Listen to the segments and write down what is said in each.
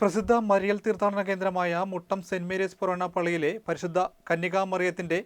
പ്രസിദ്ധ മരിയൽ തീർത്ഥാടന കേന്ദ്രമായ മുട്ടം സെന്റ് മേരീസ് പുറണ പള്ളിയിലെ പരിശുദ്ധ കന്യകാമറിയത്തിന്റെ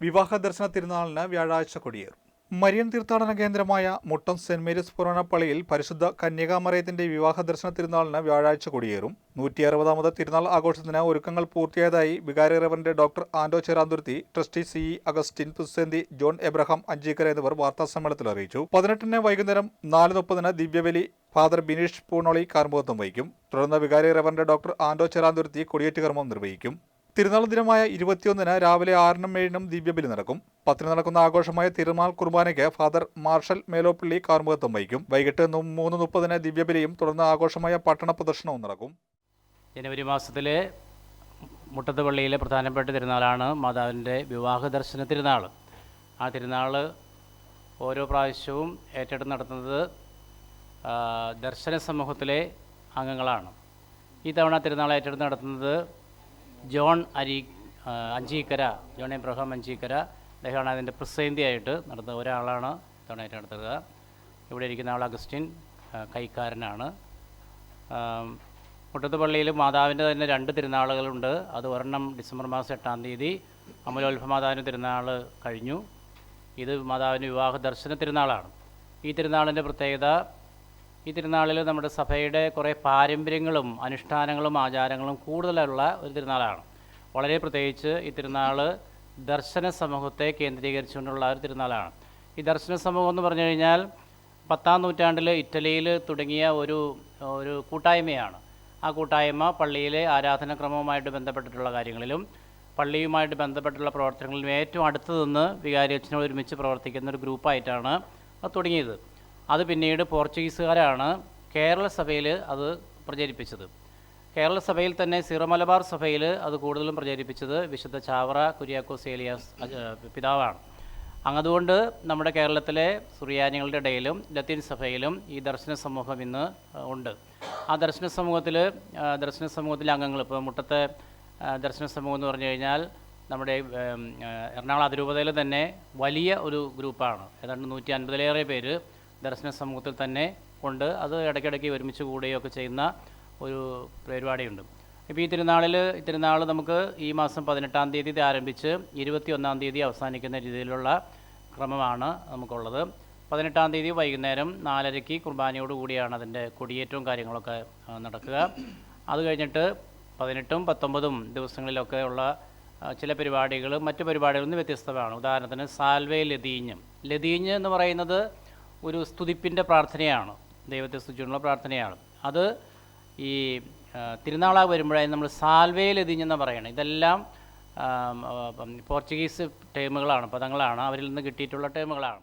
വിവാഹ ദർശന തിരുനാളിന് വ്യാഴാഴ്ച കൊടിയേറും. മരിയൻ തീർത്ഥാടന കേന്ദ്രമായ മുട്ടം സെന്റ് മേരീസ് പള്ളിയിൽ പരിശുദ്ധ കന്യകാമറയത്തിന്റെ വിവാഹ ദർശന തിരുനാളിന് വ്യാഴാഴ്ച കൊടിയേറും. നൂറ്റി അറുപതാമത് തിരുനാൾ ആഘോഷത്തിന് ഒരുക്കങ്ങൾ പൂർത്തിയായതായി വികാരി റവന്റെ doctor Anto Cheranthuruthi trustee C Augustine Pussanthi John Abraham Ancheekkara എന്നിവർ വാർത്താസമ്മേളനത്തിൽ അറിയിച്ചു. പതിനെട്ടിന് വൈകുന്നേരം നാല് മുപ്പതിന് ദിവ്യബലി ഫാദർ ബിനീഷ് പൂണോളി കാർമുഖത്വം വഹിക്കും. തുടർന്ന് വികാരി റവന്റെ ഡോക്ടർ ആൻഡോ ചെറാന്തുരുത്തി കൊടിയേറ്റ് കർമ്മം നിർവഹിക്കും. തിരുനാൾ ദിനമായ ഇരുപത്തിയൊന്നിന് രാവിലെ ആറിനും ഏഴിനും ദിവ്യബലി നടക്കും. പത്തിന് നടക്കുന്ന ആഘോഷമായ തിരുനാൾ കുർബാനയ്ക്ക് ഫാദർ മാർഷൽ മേലോപ്പള്ളി കാർമുഖത്വം വഹിക്കും. വൈകിട്ട് മൂന്ന് മുപ്പതിന് ദിവ്യബലിയും തുടർന്ന് ആഘോഷമായ പട്ടണ പ്രദർശനവും നടക്കും. ജനുവരി മാസത്തിലെ മുട്ടത്ത് പള്ളിയിലെ പ്രധാനപ്പെട്ട തിരുനാളാണ് മാതാവിന്റെ വിവാഹ ദർശന തിരുനാൾ. ആ തിരുനാൾ ഓരോ പ്രാവശ്യവും ഏറ്റെടുത്ത് നടത്തുന്നത് ദർശന സമൂഹത്തിലെ അംഗങ്ങളാണ്. ഈ തവണ തിരുനാൾ ഏറ്റെടുത്ത് നടത്തുന്നത് ജോൺ അരി അഞ്ചീക്കര ജോൺ എബ്രഹാം അഞ്ചീക്കര അദ്ദേഹമാണ് അതിന്റെ പ്രസിദ്ധിയായിട്ട് നടത്തുന്ന ഒരാളാണ് ഡൊണേറ്റ് നടത്തുക. ഇവിടെ ഇരിക്കുന്ന ആൾ അഗസ്റ്റിൻ കൈക്കാരനാണ്. മുട്ടത്ത് പള്ളിയിൽ മാതാവിന്റെ തന്നെ രണ്ട് തിരുനാളുകളുണ്ട്. അത് ഒരെണ്ണം ഡിസംബർ മാസം എട്ടാം തീയതി അമലോത്ഭ മാതാവിന്റെ തിരുനാൾ കഴിഞ്ഞു. ഇത് മാതാവിന്റെ വിവാഹ ദർശന തിരുനാളാണ്. ഈ തിരുനാളിന്റെ പ്രത്യേകത ഈ തിരുനാളിൽ നമ്മുടെ സഭയുടെ കുറേ പാരമ്പര്യങ്ങളും അനുഷ്ഠാനങ്ങളും ആചാരങ്ങളും കൂടുതലുള്ള ഒരു തിരുനാളാണ്. വളരെ പ്രത്യേകിച്ച് ഈ തിരുനാൾ ദർശന സമൂഹത്തെ കേന്ദ്രീകരിച്ചുകൊണ്ടുള്ള ഒരു തിരുനാളാണ്. ഈ ദർശന സമൂഹം എന്ന് പറഞ്ഞു കഴിഞ്ഞാൽ പത്താം നൂറ്റാണ്ടിൽ ഇറ്റലിയിൽ തുടങ്ങിയ ഒരു ഒരു കൂട്ടായ്മയാണ്. ആ കൂട്ടായ്മ പള്ളിയിലെ ആരാധനാക്രമവുമായിട്ട് ബന്ധപ്പെട്ടിട്ടുള്ള കാര്യങ്ങളിലും പള്ളിയുമായിട്ട് ബന്ധപ്പെട്ടുള്ള പ്രവർത്തനങ്ങളിലും ഏറ്റവും അടുത്ത് നിന്ന് വികാരി അച്ഛനോട് ഒരുമിച്ച് പ്രവർത്തിക്കുന്ന ഒരു ഗ്രൂപ്പായിട്ടാണ് അത് തുടങ്ങിയത്. അത് പിന്നീട് പോർച്ചുഗീസുകാരാണ് കേരള സഭയിൽ അത് പ്രചരിപ്പിച്ചത്. കേരള സഭയിൽ തന്നെ സിറോ മലബാർ സഭയിൽ അത് കൂടുതലും പ്രചരിപ്പിച്ചത് വിശുദ്ധ ചാവറ കുര്യാക്കോസ് ഏലിയാസ് പിതാവാണ്. അങ്ങതുകൊണ്ട് നമ്മുടെ കേരളത്തിലെ സുറിയാനികളുടെ ഇടയിലും ലത്തീൻ സഭയിലും ഈ ദർശന സമൂഹം ഇന്ന് ഉണ്ട്. ആ ദർശന സമൂഹത്തിൽ ദർശന സമൂഹത്തിലെ അംഗങ്ങൾ ഇപ്പോൾ മുട്ടത്തെ ദർശന സമൂഹം എന്ന് പറഞ്ഞു കഴിഞ്ഞാൽ നമ്മുടെ എറണാകുളം അതിരൂപതയിൽ തന്നെ വലിയ ഒരു ഗ്രൂപ്പാണ്. ഏതാണ്ട് നൂറ്റി അൻപതിലേറെ പേര് ദർശന സമൂഹത്തിൽ തന്നെ കൊണ്ട് അത് ഇടയ്ക്കിടയ്ക്ക് ഒരുമിച്ച് കൂടുകയൊക്കെ ചെയ്യുന്ന ഒരു പരിപാടിയുണ്ട്. ഇപ്പോൾ ഈ തിരുനാളിൽ തിരുനാൾ നമുക്ക് ഈ മാസം പതിനെട്ടാം തീയതി ആരംഭിച്ച് ഇരുപത്തി ഒന്നാം തീയതി അവസാനിക്കുന്ന രീതിയിലുള്ള ക്രമമാണ് നമുക്കുള്ളത്. പതിനെട്ടാം തീയതി വൈകുന്നേരം നാലരയ്ക്ക് കുർബാനയോട് കൂടിയാണ് അതിന്റെ കൊടിയേറ്റവും കാര്യങ്ങളൊക്കെ നടക്കുക. അത് കഴിഞ്ഞിട്ട് പതിനെട്ടും പത്തൊമ്പതും ദിവസങ്ങളിലൊക്കെ ഉള്ള ചില പരിപാടികൾ മറ്റു പരിപാടികളിൽ നിന്ന് വ്യത്യസ്തമാണ്. ഉദാഹരണത്തിന് സാൽവേ ലതീഞ്ഞ്. ലതീഞ്ഞ് എന്ന് പറയുന്നത് ഒരു സ്തുതിപ്പിന്റെ പ്രാർത്ഥനയാണ്. ദൈവത്തെ സ്തുതിച്ചുള്ള പ്രാർത്ഥനയാണ്. അത് ഈ തിരുനാളാ വരുമ്പോഴായി നമ്മൾ സാൽവേൽ എതിഞ്ഞെന്ന് പറയണം. ഇതെല്ലാം പോർച്ചുഗീസ് ടേമുകളാണ് പദങ്ങളാണ്. അവരിൽ നിന്ന് കിട്ടിയിട്ടുള്ള ടേമുകളാണ്.